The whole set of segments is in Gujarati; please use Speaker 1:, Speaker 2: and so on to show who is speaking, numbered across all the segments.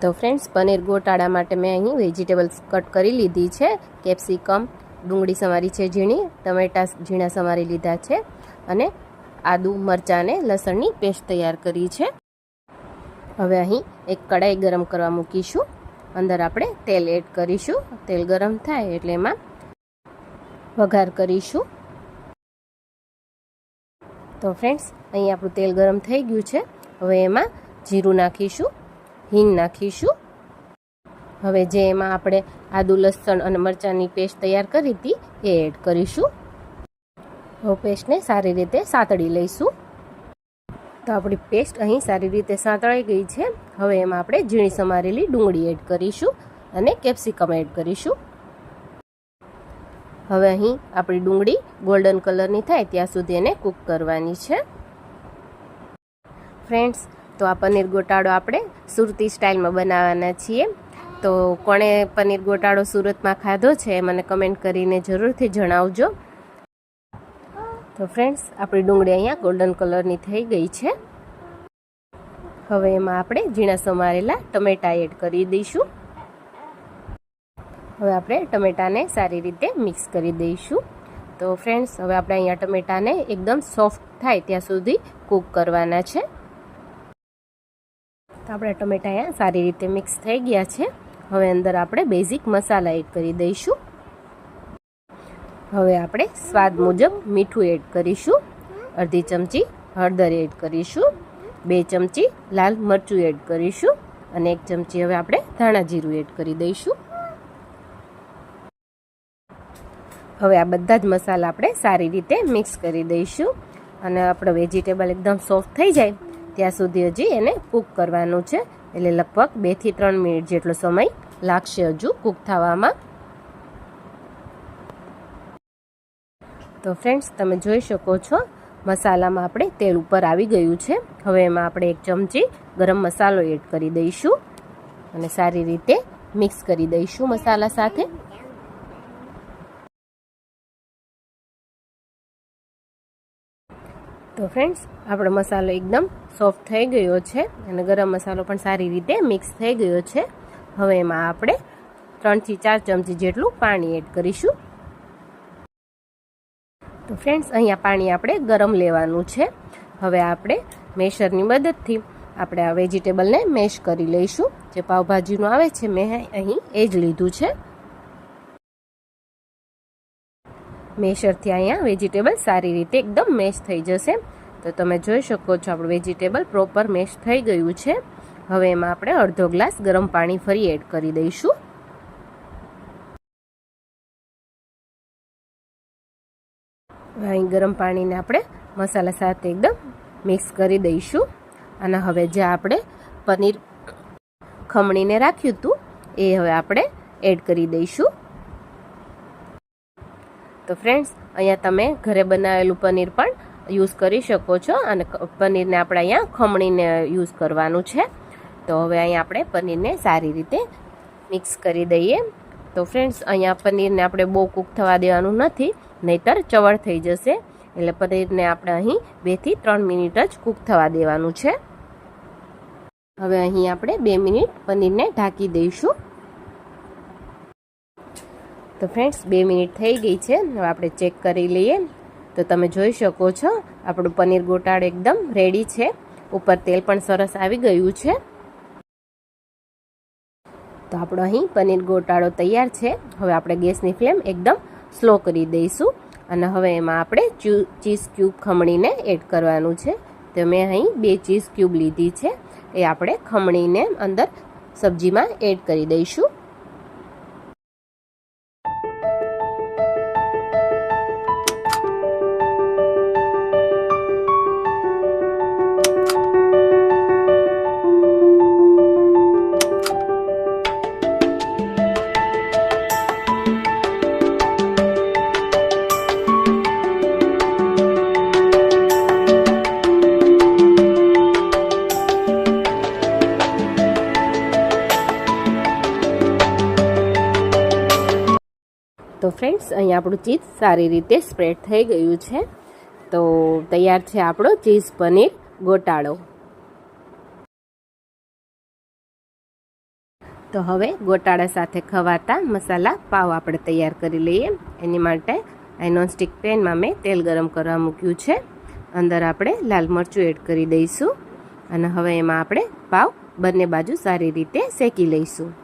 Speaker 1: તો ફ્રેન્ડ્સ, પનીર ગોટાળા માટે મેં અહીં વેજીટેબલ્સ કટ કરી લીધી છે. કેપ્સિકમ, ડુંગળી સમારી છે ઝીણી, ટમેટા ઝીણા સમારી લીધા છે અને આદુ મરચાં લસણની પેસ્ટ તૈયાર કરી છે. હવે અહીં એક કડાઈ ગરમ કરવા મૂકીશું. અંદર આપણે તેલ એડ કરીશું. તેલ ગરમ થાય એટલે એમાં વઘાર કરીશું. તો ફ્રેન્ડ્સ, અહીં આપણું તેલ ગરમ થઈ ગયું છે. હવે એમાં જીરું નાખીશું. હિંગ નાખીશું. હવે જે એમાં આપણે આદુ, લસણ અને મરચાંની પેસ્ટ તૈયાર કરી હતી, એ એડ કરીશું. હવે પેસ્ટને સારી રીતે સાતળી લઈશું. તો આપણી પેસ્ટ અહીં સારી રીતે સાંતળાઈ ગઈ છે. હવે એમાં આપણે ઝીણી સમારેલી ડુંગળી એડ કરીશું અને કેપ્સિકમ એડ કરીશું. હવે અહીં આપણી ડુંગળી ગોલ્ડન કલરની થાય ત્યાં સુધી એને કૂક કરવાની છે. ફ્રેન્ડ્સ તો આ પનીર ગોટાળો આપણે સુરતી સ્ટાઇલમાં બનાવવાના છીએ. તો કોણે પનીર ગોટાળો સુરતમાં ખાધો છે મને કમેન્ટ કરીને જરૂરથી જણાવજો. તો ફ્રેન્ડ્સ, આપણી ડુંગળી અહીંયા ગોલ્ડન કલરની થઈ ગઈ છે. હવે એમાં આપણે ઝીણા સમારેલા ટમેટા એડ કરી દઈશું. હવે આપણે ટમેટાને સારી રીતે મિક્સ કરી દઈશું. તો ફ્રેન્ડ્સ, હવે આપણે અહીંયા ટમેટાને એકદમ સોફ્ટ થાય ત્યાં સુધી કૂક કરવાના છે. તો આપણે ટમેટા અહીંયા સારી રીતે મિક્સ થઈ ગયા છે. હવે અંદર આપણે બેઝિક મસાલા એડ કરી દઈશું. હવે આપણે સ્વાદ મુજબ મીઠું એડ કરીશું. અડધી ચમચી હળદર એડ કરીશું. બે ચમચી લાલ મરચું એડ કરીશું. અને એક ચમચી હવે આપણે ધાણા જીરું એડ કરી દઈશું. હવે આ બધા જ મસાલા આપણે સારી રીતે મિક્સ કરી દઈશું. અને આપણો વેજીટેબલ એકદમ સોફ્ટ થઈ જાય. ત્યાં સુધી હજી એને કૂક કરવાનું છે. એટલે લગભગ બેથી ત્રણ મિનિટ જેટલો સમય લાગશે હજુ કૂક થવામાં. તો ફ્રેન્ડ્સ તમે જોઈ શકો છો, મસાલામાં આપણે તેલ ઉપર આવી ગયું છે. હવે એમાં આપણે એક ચમચી ગરમ મસાલો એડ કરી દઈશું. અને સારી રીતે મિક્સ કરી દઈશું મસાલા સાથે. તો ફ્રેન્ડ્સ આપણો મસાલો એકદમ સોફ્ટ થઈ ગયો છે અને ગરમ મસાલો પણ સારી રીતે મિક્સ થઈ ગયો છે. હવે એમાં આપણે ત્રણથી ચાર ચમચી જેટલું પાણી એડ કરીશું. તો ફ્રેન્ડ્સ અહીંયા પાણી આપણે ગરમ લેવાનું છે. હવે આપણે મેશરની મદદથી આપણે આ વેજીટેબલને મેશ કરી લઈશું. જે પાવભાજીનું આવે છે, મેં અહીં એ જ લીધું છે. મેશરથી અહીંયા વેજીટેબલ સારી રીતે એકદમ મેશ થઈ જશે. તો તમે જોઈ શકો છો, આપણું વેજીટેબલ પ્રોપર મેશ થઈ ગયું છે. હવે એમાં આપણે અડધો ગ્લાસ ગરમ પાણી ફરી એડ કરી દઈશું. અહીં ગરમ પાણીને આપણે મસાલા સાથે એકદમ મિક્સ કરી દઈશું. અને હવે જે આપણે પનીર ખમણીને રાખ્યું હતું, એ હવે આપણે એડ કરી દઈશું. તો ફ્રેન્ડ્સ અહીંયા તમે ઘરે બનાવેલું પનીર પણ યુઝ કરી શકો છો અને પનીરને આપણે અહીંયા ખમણીને યુઝ કરવાનું છે. તો હવે અહીંયા આપણે પનીરને સારી રીતે મિક્સ કરી દઈએ. તો ફ્રેન્ડ્સ, અહીંયા પનીરને આપણે બહુ કૂક થવા દેવાનું નથી, નહીતર ચવળ થઈ જશે. એટલે પનીરને આપણે અહીં બેથી ત્રણ મિનિટ જ કૂક થવા દેવાનું છે. હવે અહીં આપણે બે મિનિટ પનીરને ઢાંકી દઈશું. તો ફ્રેન્ડ્સ, બે મિનિટ થઈ ગઈ છે. હવે આપણે ચેક કરી લઈએ. તો તમે જોઈ શકો છો, આપણું પનીર ગોટાળ એકદમ રેડી છે. ઉપર તેલ પણ સરસ આવી ગયું છે. તો આપણો અહીં પનીર ગોટાળો તૈયાર છે. હવે આપણે ગેસની ફ્લેમ એકદમ સ્લો કરી દઈશું અને હવે એમાં આપણે ચીઝ ક્યુબ ખમણીને એડ કરવાનું છે. તો મેં અહીં બે ચીઝ ક્યુબ લીધી છે. એ આપણે ખમણીને અંદર સબ્જીમાં એડ કરી દઈશું. તો ફ્રેન્ડ્સ અહીં આપણું ચીઝ સારી રીતે સ્પ્રેડ થઈ ગયું છે. તો તૈયાર છે આપણો ચીઝ પનીર ગોટાળો. તો હવે ગોટાળા સાથે ખવાતા મસાલા પાવ આપણે તૈયાર કરી લઈએ. એની માટે નોનસ્ટિક પેનમાં મેં તેલ ગરમ કરવા મૂક્યું છે. અંદર આપણે લાલ મરચું એડ કરી દઈશું. અને હવે એમાં આપણે પાવ બંને બાજુ સારી રીતે શેકી લઈશું.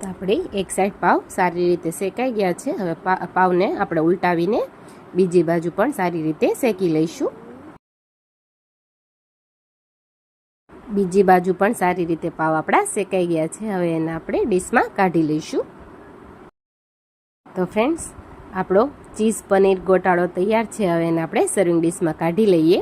Speaker 1: તો આપણે એક સાઈડ પાવ સારી રીતે શેકાઈ ગયા છે. હવે પાવને આપણે ઉલટાવીને બીજી બાજુ પણ સારી રીતે શેકી લઈશું. બીજી બાજુ પણ સારી રીતે પાવ આપણા શેકાઈ ગયા છે. હવે એને આપણે ડીશમાં કાઢી લઈશું. તો ફ્રેન્ડ્સ, આપણો ચીઝ પનીર ગોટાળો તૈયાર છે. હવે એને આપણે સર્વિંગ ડીશમાં કાઢી લઈએ.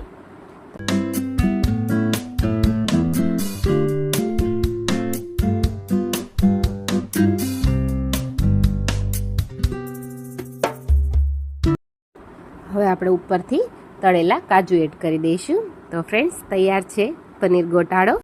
Speaker 1: આપણે ઉપરથી તળેલા કાજુ એડ કરી દઈશું. તો ફ્રેન્ડ્સ તૈયાર છે પનીર ગોટાળો.